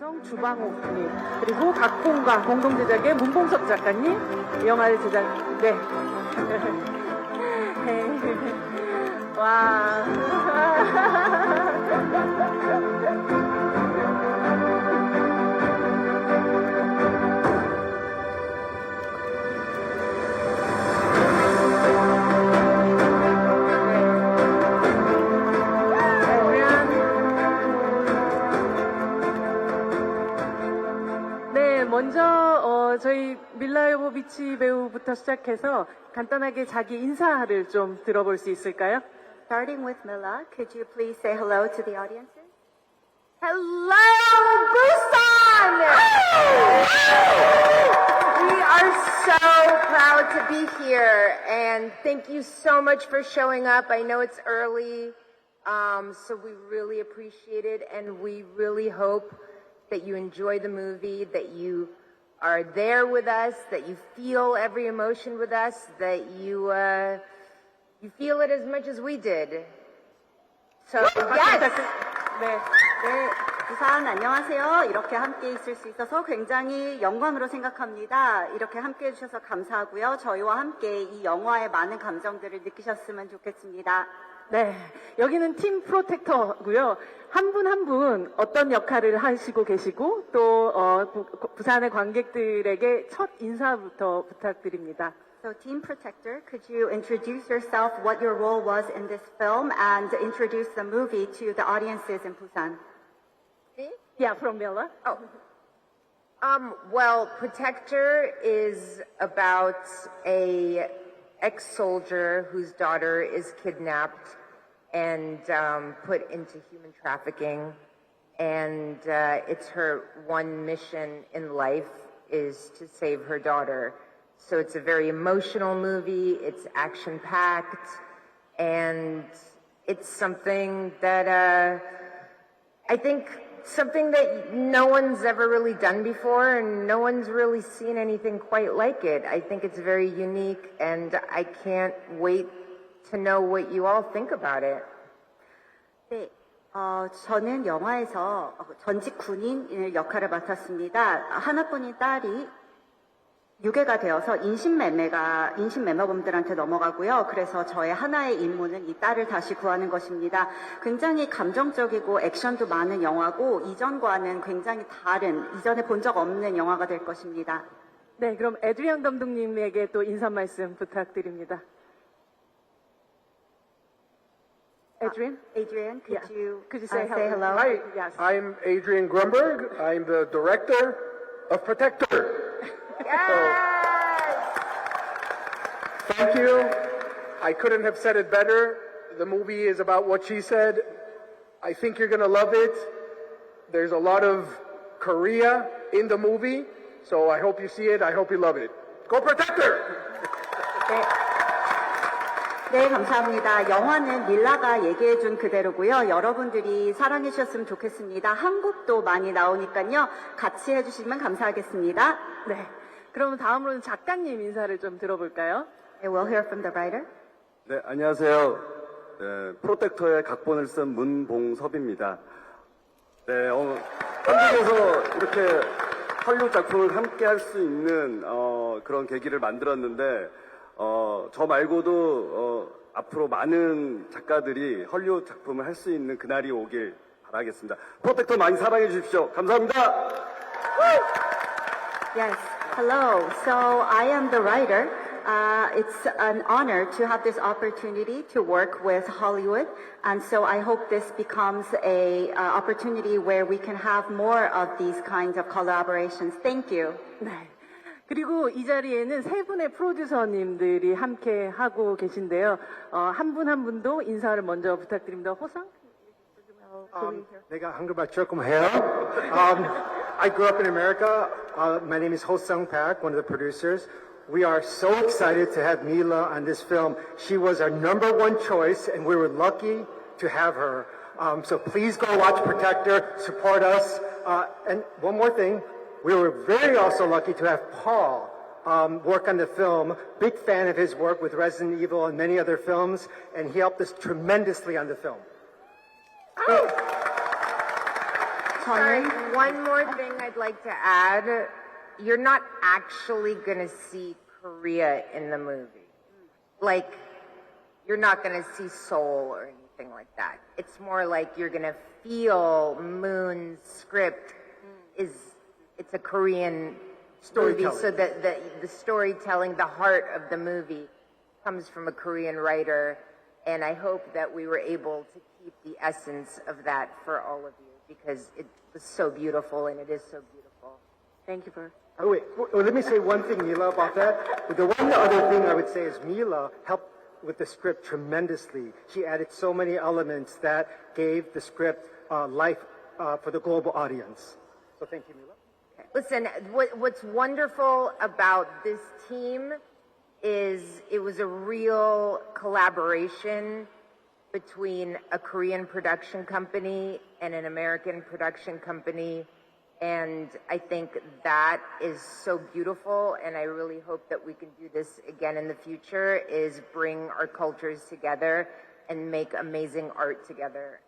성 주방호님 그리고 각본과 공동 제작의 문봉석 작가님 이 영화를 제작 네. 와. 먼저 어, 저희 밀라 요보비치 배우부터 시작해서 간단하게 자기 인사를 좀 들어볼 수 있을까요? Starting with Mila, could you please say hello to the audiences? Hello, Busan! we are so proud to be here, and thank you so much for showing up. I know it's early, um, so we really appreciate it, and we really hope that you enjoy the movie, that you are there with us, that you feel every emotion with us, that you uh, you feel it as much as we did. So yes. 네. 네, 부산 안녕하세요. 이렇게 함께 있을 수 있어서 굉장히 영광으로 생각합니다. 이렇게 함께 해주셔서 감사하고요. 저희와 함께 이 영화의 많은 감정들을 느끼셨으면 좋겠습니다. 네. 여기는 팀 프로텍터고요. 한 분 한 분 어떤 역할을 하시고 계시고 또 어, 부, 부산의 관객들에게 첫 인사부터 부탁드립니다. So, Team Protector, could you introduce yourself, what your role was in this film, and introduce the movie to the audiences in Busan? Yeah, from Miller. Oh. Um, well, Protector is about a ex-soldier whose daughter is kidnapped and um, put into human trafficking, and uh, it's her one mission in life is to save her daughter. So it's a very emotional movie. It's action-packed, and it's something that. Uh, I think something that no one's ever really done before and no one's really seen anything quite like it. I think it's very unique and I can't wait to know what you all think about it. 네, 어, 저는 영화에서 전직 군인 역할을 맡았습니다. 하나뿐인 딸이 유괴가 되어서 인신매매가 인신매매범들한테 넘어가고요. 그래서 저의 하나의 임무는 이 딸을 다시 구하는 것입니다. 굉장히 감정적이고 액션도 많은 영화고 이전과는 굉장히 다른 이전에 본 적 없는 영화가 될 것입니다. 네, 그럼 에드리안 감독님에게 또 인사 말씀 부탁드립니다. Adrian? Adrian, could Yeah. you, Could you uh, say hello? Hi, Yes. I'm Adrian Grunberg. I'm the director of Protector. Yes! Thank you. I couldn't have said it better. The movie is about what she said. I think you're going to love it. There's a lot of Korea in the movie, so I hope you see it. I hope you love it. Go Protector! 네. 네, 감사합니다. 영화는 밀라가 얘기해준 그대로고요. 여러분들이 사랑해 주셨으면 좋겠습니다. 한국도 많이 나오니까요. 같이 해주시면 감사하겠습니다. 네. 그럼 다음으로는 작가님 인사를 좀 들어볼까요? 네, we'll hear from the writer. 네, 안녕하세요. 네, 프로텍터의 각본을 쓴 문봉섭입니다. 네, 어, 한국에서 이렇게 헐리우드 작품을 함께 할 수 있는 어, 그런 계기를 만들었는데 어, 저 말고도 어, 앞으로 많은 작가들이 헐리우드 작품을 할 수 있는 그날이 오길 바라겠습니다. 프로텍터 많이 사랑해 주십시오. 감사합니다. Yes. Hello. So I am the writer. Uh, it's an honor to have this opportunity to work with Hollywood, and so I hope this becomes a uh, opportunity where we can have more of these kinds of collaborations. Thank you. 네. 그리고 이 자리에는 세 분의 프로듀서님들이 함께 하고 계신데요. 어, 한 분 한 분도 인사를 먼저 부탁드립니다. 호상? Um, 내가 한국말 조금 해요. Um, I grew up in America. Uh, my name is Ho Sung Pak, one of the producers. We are so excited to have Mila on this film. She was our number one choice, and we were lucky to have her. Um, so please go watch Protector, support us. Uh, and one more thing, we were very also lucky to have Paul um, work on the film. Big fan of his work with Resident Evil and many other films, and he helped us tremendously on the film. Sorry, one more thing I'd like to add. You're not actually going to see Korea in the movie. Like, you're not going to see Seoul or anything like that. It's more like you're going to feel Moon's script is, it's a Korean movie, Storytelling. so that the, the storytelling, the heart of the movie comes from a Korean writer. And I hope that we were able to keep the essence of that for all of you because it was so beautiful and it is so beautiful. Thank you for. Oh, wait, well, let me say one thing, Mila, about that. The one other thing I would say is Mila helped with the script tremendously. She added so many elements that gave the script uh, life uh, for the global audience. So thank you, Mila. Listen, what, what's wonderful about this team is it was a real collaboration between a Korean production company and an American production company. And I think that is so beautiful. And I really hope that we can do this again in the future is bring our cultures together and make amazing art together.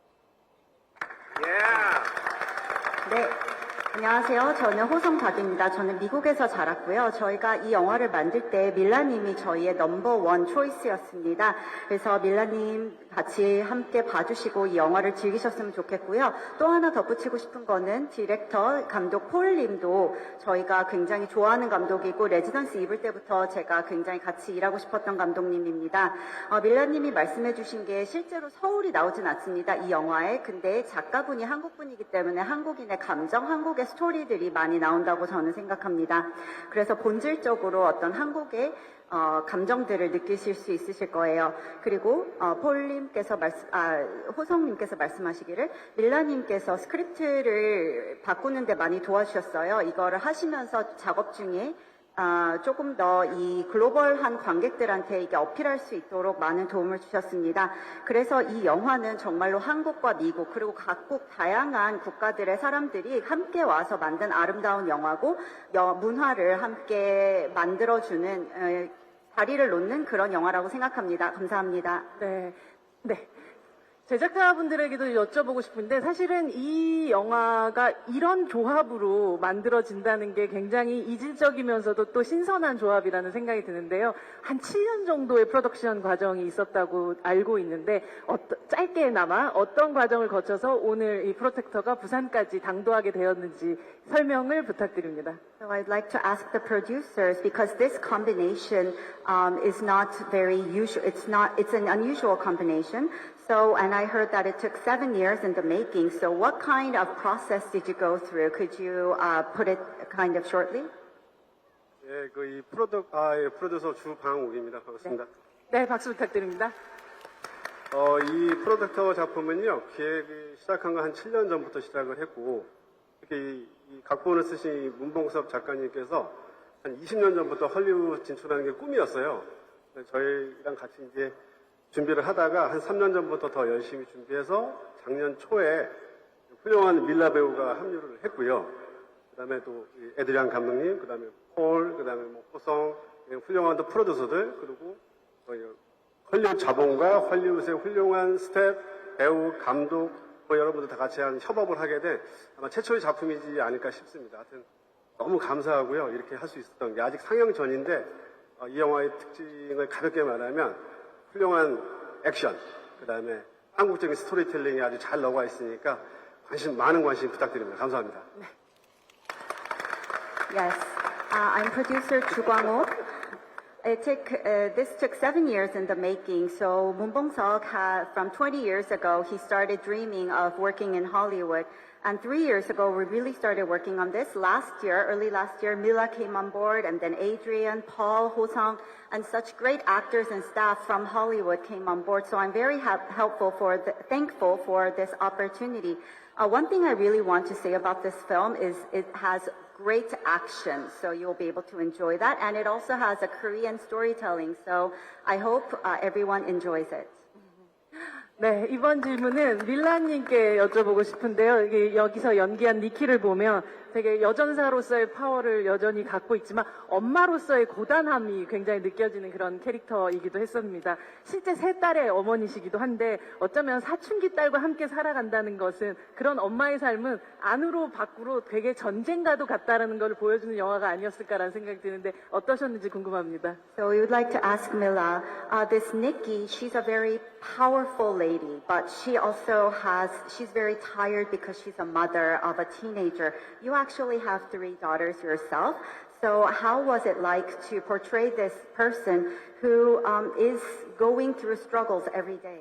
네. 안녕하세요. 저는 호성박입니다. 저는 미국에서 자랐고요. 저희가 이 영화를 만들 때 밀라님이 저희의 넘버원 초이스였습니다. 그래서 밀라님 같이 함께 봐주시고 이 영화를 즐기셨으면 좋겠고요. 또 하나 덧붙이고 싶은 거는 디렉터, 감독 폴 님도 저희가 굉장히 좋아하는 감독이고 레지던스 입을 때부터 제가 굉장히 같이 일하고 싶었던 감독님입니다. 어, 밀라 님이 말씀해 주신 게 실제로 서울이 나오진 않습니다. 이 영화에. 근데 작가분이 한국분이기 때문에 한국인의 감정, 한국의 스토리들이 많이 나온다고 저는 생각합니다. 그래서 본질적으로 어떤 한국의 어, 감정들을 느끼실 수 있으실 거예요. 그리고 어, 폴님께서 말씀, 아, 호성님께서 말씀하시기를 밀라님께서 스크립트를 바꾸는데 많이 도와주셨어요. 이거를 하시면서 작업 중에 아, 조금 더 이 글로벌한 관객들한테 이게 어필할 수 있도록 많은 도움을 주셨습니다. 그래서 이 영화는 정말로 한국과 미국 그리고 각국 다양한 국가들의 사람들이 함께 와서 만든 아름다운 영화고 여- 문화를 함께 만들어주는 에, 다리를 놓는 그런 영화라고 생각합니다. 감사합니다. 네. 네. 제작자분들에게도 여쭤보고 싶은데 사실은 이 영화가 이런 조합으로 만들어진다는 게 굉장히 이질적이면서도 또 신선한 조합이라는 생각이 드는데요. 한 7년 정도의 프로덕션 과정이 있었다고 알고 있는데 어떠- 짧게나마 어떤 과정을 거쳐서 오늘 이 프로텍터가 부산까지 당도하게 되었는지 설명을 부탁드립니다. So I'd like to ask the producers because this combination um, is not very usual. It's not. It's an unusual combination. So, and I heard that it took seven years in the making. So, what kind of process did you go through? Could you uh, put it kind of shortly? 예, 그이 프로덕 아, 예, 프로듀서 주방욱입니다. 반갑습니다. 네, 박수 부탁드립니다. 어, 이 프로덕터 작품은요, 기획이 시작한 거 한 7년 전부터 시작을 했고, 특히 이, 이 각본을 쓰신 문봉섭 작가님께서 한 20년 전부터 헐리우드 진출하는 게 꿈이었어요. 저희랑 같이 이제 준비를 하다가 한 3년 전부터 더 열심히 준비해서 작년 초에 훌륭한 밀라 배우가 합류를 했고요. 그 다음에 또이 에드리안 감독님, 그 다음에 폴, 그 다음에 뭐 호성, 예, 훌륭한 또 프로듀서들 그리고 저희 헐리우드 자본과 헐리우드의 훌륭한 스텝, 배우, 감독, 뭐 여러분들 다 같이 한 협업을 하게 된 아마 최초의 작품이지 않을까 싶습니다. 하여튼 너무 감사하고요. 이렇게 할 수 있었던 게 아직 상영 전인데 어, 이 영화의 특징을 가볍게 말하면 훌륭한 액션, 그 다음에 한국적인 스토리텔링이 아주 잘 녹아 있으니까 관심, 많은 관심 부탁드립니다. 감사합니다. Yes, uh, I'm producer Chu. It took, uh, this took seven years in the making. So Moon Bong-seok from 20 years ago, he started dreaming of working in Hollywood. And three years ago, we really started working on this. Last year, early last year, Mila came on board, and then Adrian, Paul, Ho-sung, and such great actors and staff from Hollywood came on board. So I'm very helpful for thankful for this opportunity. Uh, one thing I really want to say about this film is it has great action, so you'll be able to enjoy that. And it also has a Korean storytelling, so I hope uh, everyone enjoys it. 네, 이번 질문은 밀라님께 여쭤보고 싶은데요. 이게 여기서 연기한 니키를 보면 되게 여전사로서의 파워를 여전히 갖고 있지만 엄마로서의 고단함이 굉장히 느껴지는 그런 캐릭터이기도 했습니다. 실제 세 딸의 어머니시기도 한데 어쩌면 사춘기 딸과 함께 살아간다는 것은 그런 엄마의 삶은 안으로 밖으로 되게 전쟁과도 같다라는 걸 보여주는 영화가 아니었을까라는 생각이 드는데 어떠셨는지 궁금합니다. So would like to ask Mila, uh, this Nikki, she's a very powerful lady, but she also has, she's very tired because she's a mother of a teenager. You actually have three daughters yourself. So how was it like to portray this person who um, is going through struggles every day?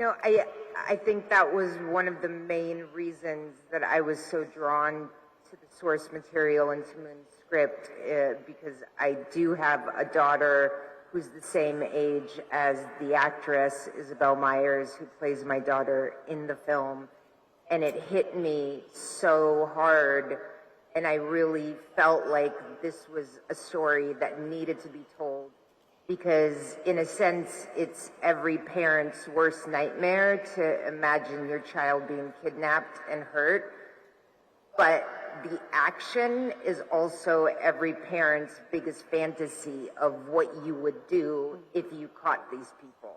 No, I I think that was one of the main reasons that I was so drawn to the source material and to Moon's script uh, because I do have a daughter who's the same age as the actress Isabel Myers who plays my daughter in the film, and it hit me so hard. And I really felt like this was a story that needed to be told because in a sense it's every parent's worst nightmare to imagine your child being kidnapped and hurt but the action is also every parent's biggest fantasy of what you would do if you caught these people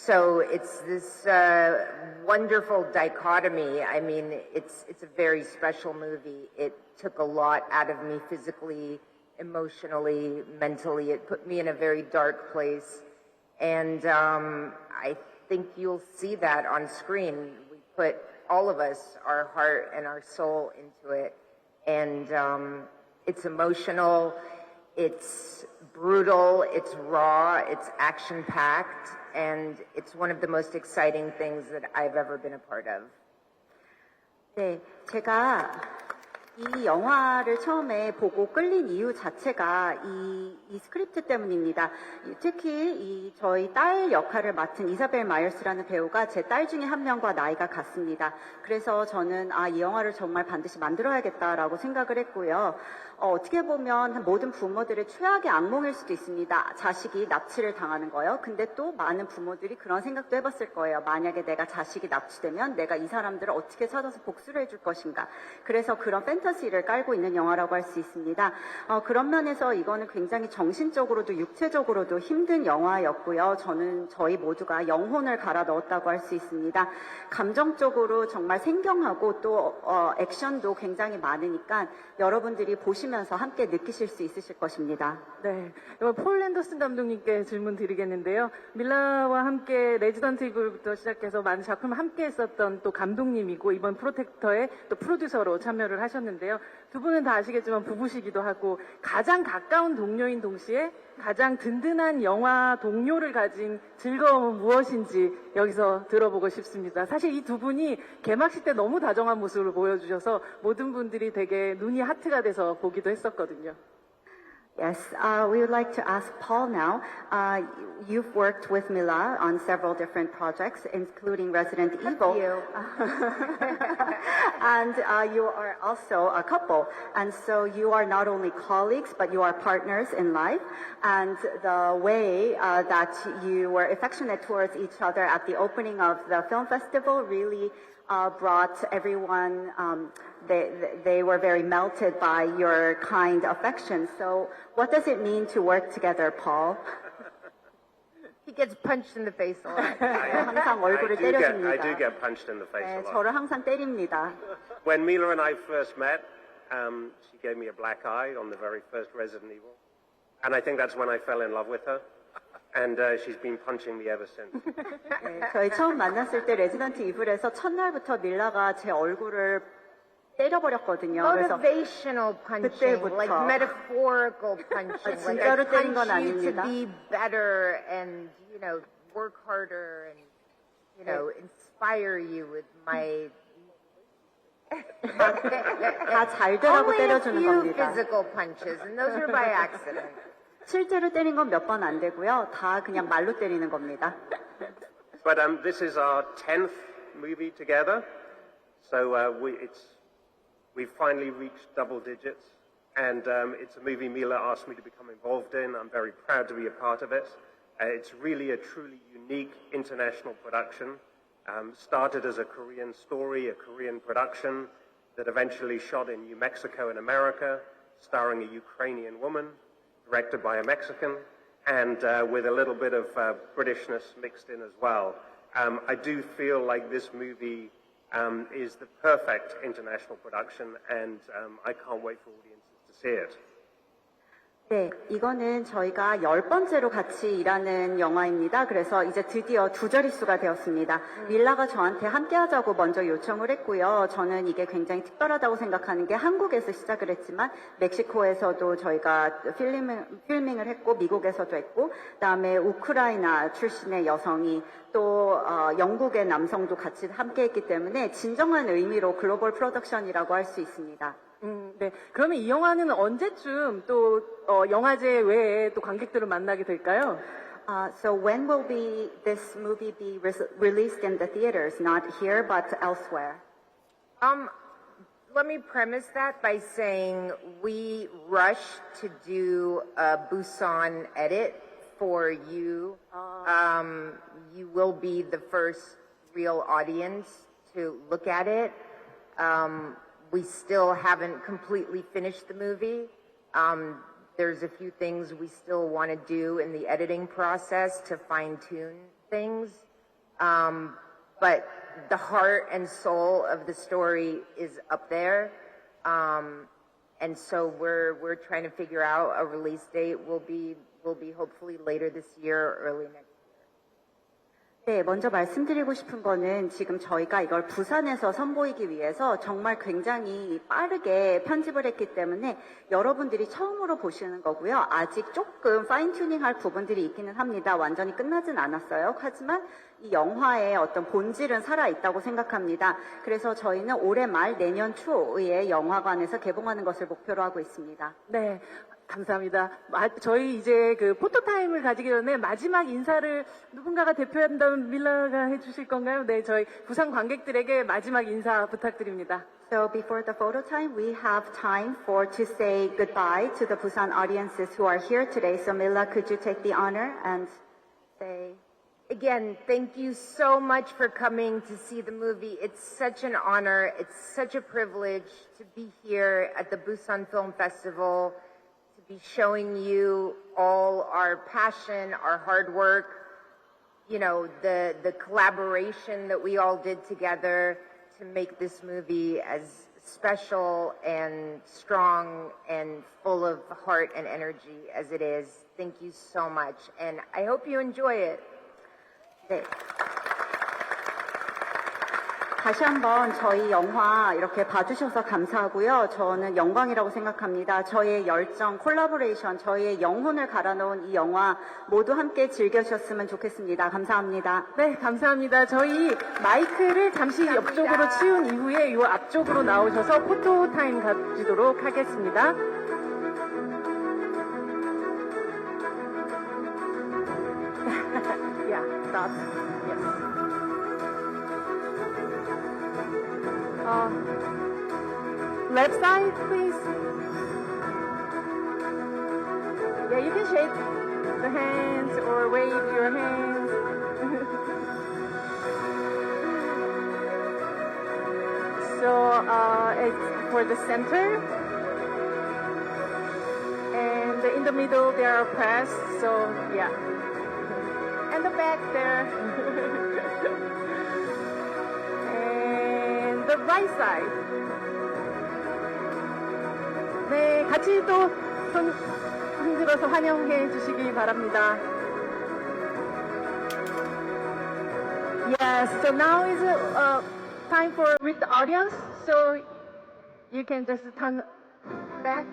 so it's this uh, wonderful dichotomy. I mean, it's it's a very special movie. It took a lot out of me physically, emotionally, mentally. It put me in a very dark place, and um, I think you'll see that on screen. We put all of us, our heart and our soul into it, and um, it's emotional. It's brutal, it's raw, it's action packed, and it's one of the most exciting things that I've ever been a part of. 네, 제가 이 영화를 처음에 보고 끌린 이유 자체가 이, 이 스크립트 때문입니다. 이- 특히 이 저희 딸 역할을 맡은 이사벨 마이어스라는 배우가 제 딸 중에 한 명과 나이가 같습니다. 그래서 저는 아, 이 영화를 정말 반드시 만들어야겠다라고 생각을 했고요. 어, 어떻게 보면 모든 부모들의 최악의 악몽일 수도 있습니다. 자식이 납치를 당하는 거요. 근데 또 많은 부모들이 그런 생각도 해봤을 거예요. 만약에 내가 자식이 납치되면 내가 이 사람들을 어떻게 찾아서 복수를 해줄 것인가. 그래서 그런 판타지를 깔고 있는 영화라고 할 수 있습니다. 어, 그런 면에서 이거는 굉장히 정신적으로도 육체적으로도 힘든 영화였고요. 저는 저희 모두가 영혼을 갈아 넣었다고 할 수 있습니다. 감정적으로 정말 생경하고 또 어, 액션도 굉장히 많으니까 여러분들이 보시면서 함께 느끼실 수 있으실 것입니다. 네. 이번 폴 랜더슨 감독님께 질문 드리겠는데요. 밀라와 함께 레지던트 이블부터 시작해서 많은 작품을 함께 했었던 또 감독님이고 이번 프로텍터의 또 프로듀서로 참여를 하셨는데 요. 두 분은 다 아시겠지만 부부시기도 하고 가장 가까운 동료인 동시에 가장 든든한 영화 동료를 가진 즐거움은 무엇인지 여기서 들어보고 싶습니다. 사실 이 두 분이 개막식 때 너무 다정한 모습을 보여주셔서 모든 분들이 되게 눈이 하트가 돼서 보기도 했었거든요. Yes, uh, we would like to ask Paul now. Uh, you've worked with Mila on several different projects, including Resident Evil. you. and uh, you are also a couple. And so you are not only colleagues, but you are partners in life. And the way uh, that you were affectionate towards each other at the opening of the film festival really uh, brought everyone, um, they, they were very melted by your kind affection. So what does it mean to work together, Paul? He gets punched in the face a lot. 항상 I 얼굴을 do, get, I 때려줍니다. do get punched in the face 네, a lot. 저를 항상 때립니다. When Mila and I first met, um, she gave me a black eye on the very first Resident Evil. And I think that's when I fell in love with her. And uh, she's been punching me ever since. 네, 저희 처음 만났을 때 레지던트 이블에서 첫날부터 밀라가 제 얼굴을 때려버렸거든요. 그래서 Motivational punching, 그때부터. like metaphorical punching, like I 진짜로 때린 건 punch you to 아닙니다. be better and you know work harder and you know inspire you with my 다 잘 되라고 only a 때려주는 few 겁니다. physical punches, and those are by accident. 실제로 때린 건 몇 번 안 되고요. 다 그냥 말로 때리는 겁니다. But um, this is our 10th movie together. So uh, we, it's, we've finally reached double digits. And um, it's a movie Mila asked me to become involved in. I'm very proud to be a part of it. Uh, it's really a truly unique international production. Um, started as a Korean story, a Korean production that eventually shot in New Mexico in America, starring a Ukrainian woman, directed by a Mexican, and uh, with a little bit of uh, Britishness mixed in as well. Um, I do feel like this movie um, is the perfect international production, and um, I can't wait for audiences to see it. 네, 이거는 저희가 열 번째로 같이 일하는 영화입니다. 그래서 이제 드디어 두 자릿수가 되었습니다. 밀라가 저한테 함께 하자고 먼저 요청을 했고요. 저는 이게 굉장히 특별하다고 생각하는 게 한국에서 시작을 했지만 멕시코에서도 저희가 필링, 필밍을 했고 미국에서도 했고 그다음에 우크라이나 출신의 여성이 또 어, 영국의 남성도 같이 함께 했기 때문에 진정한 의미로 글로벌 프로덕션이라고 할 수 있습니다. 음, 네. 그러면 이 영화는 언제쯤 또 어, 영화제 외에 또 관객들을 만나게 될까요? Uh, so when will be this movie be res- released in the theaters? Not here, but elsewhere. Um, let me premise that by saying we rushed to do a Busan edit for you. Um, you will be the first real audience to look at it. Um, we still haven't completely finished the movie. Um, there's a few things we still want to do in the editing process to fine tune things. Um, but the heart and soul of the story is up there. Um, and so we're, we're trying to figure out a release date. Will be, will be hopefully later this year or early next 네, 먼저 말씀드리고 싶은 거는 지금 저희가 이걸 부산에서 선보이기 위해서 정말 굉장히 빠르게 편집을 했기 때문에 여러분들이 처음으로 보시는 거고요. 아직 조금 파인 튜닝 할 부분들이 있기는 합니다. 완전히 끝나진 않았어요. 하지만 이 영화의 어떤 본질은 살아있다고 생각합니다. 그래서 저희는 올해 말 내년 초에 영화관에서 개봉하는 것을 목표로 하고 있습니다. 네. 감사합니다. 마- 저희 이제 그 포토타임을 가지기 전에 마지막 인사를 누군가가 대표한다면 밀라가 해주실 건가요? 네, 저희 부산 관객들에게 마지막 인사 부탁드립니다. So before the photo time, we have time for to say goodbye to the Busan audiences who are here today. So Mila, could you take the honor and say Again, thank you so much for coming to see the movie. It's such an honor. It's such a privilege to be here at the Busan Film Festival, to be showing you all our passion, our hard work, you know, the, the collaboration that we all did together to make this movie as special and strong and full of heart and energy as it is. Thank you so much. And I hope you enjoy it. 네. 다시 한번 저희 영화 이렇게 봐주셔서 감사하고요. 저는 영광이라고 생각합니다. 저의 열정, 콜라보레이션, 저의 영혼을 갈아놓은 이 영화 모두 함께 즐겨주셨으면 좋겠습니다. 감사합니다. 네, 감사합니다. 저희 마이크를 잠시 옆쪽으로 치운 이후에 이 앞쪽으로 나오셔서 포토 타임 가지도록 하겠습니다. Left side, please. Yeah, you can shake the hands or wave your hands. so uh, it's for the center. And in the middle, there are press. So, yeah. And the back there. and the right side. 네, 같이 또 손 흔들어서 환영해 주시기 바랍니다. Yes, so now is uh, time for with the audience. So you can just turn back.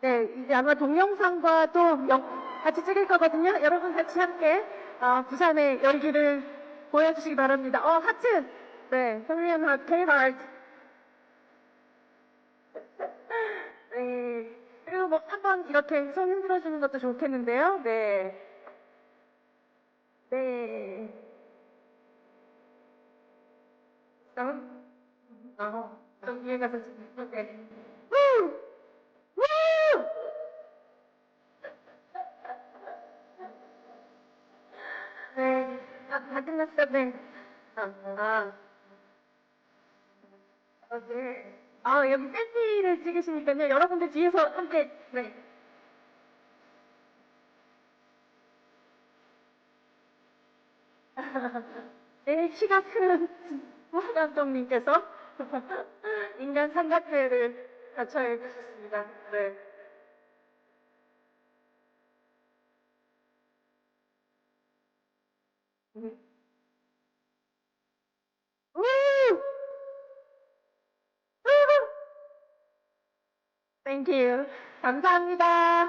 네, 이제 아마 동영상과 또 영- 같이 찍을 거거든요. 여러분 같이 함께 어, 부산의 열기를 보여주시기 바랍니다. 어, 하트! 네, heart, K heart. 네, 그리고 뭐 한번 이렇게 손 흔들어주는 것도 좋겠는데요. 네. 네. 다음. 어, 좀 위에 가서 좀, 네. 네. 아, 아. 어, 네. 아, 여기 셀피를 찍으시니까요. 여러분들 뒤에서 함께, 네. 네, 키가 큰 부감독님께서 인간 삼각대를 갖춰 입으셨습니다. 네. 음. 우! 우후! You. 감사합니다.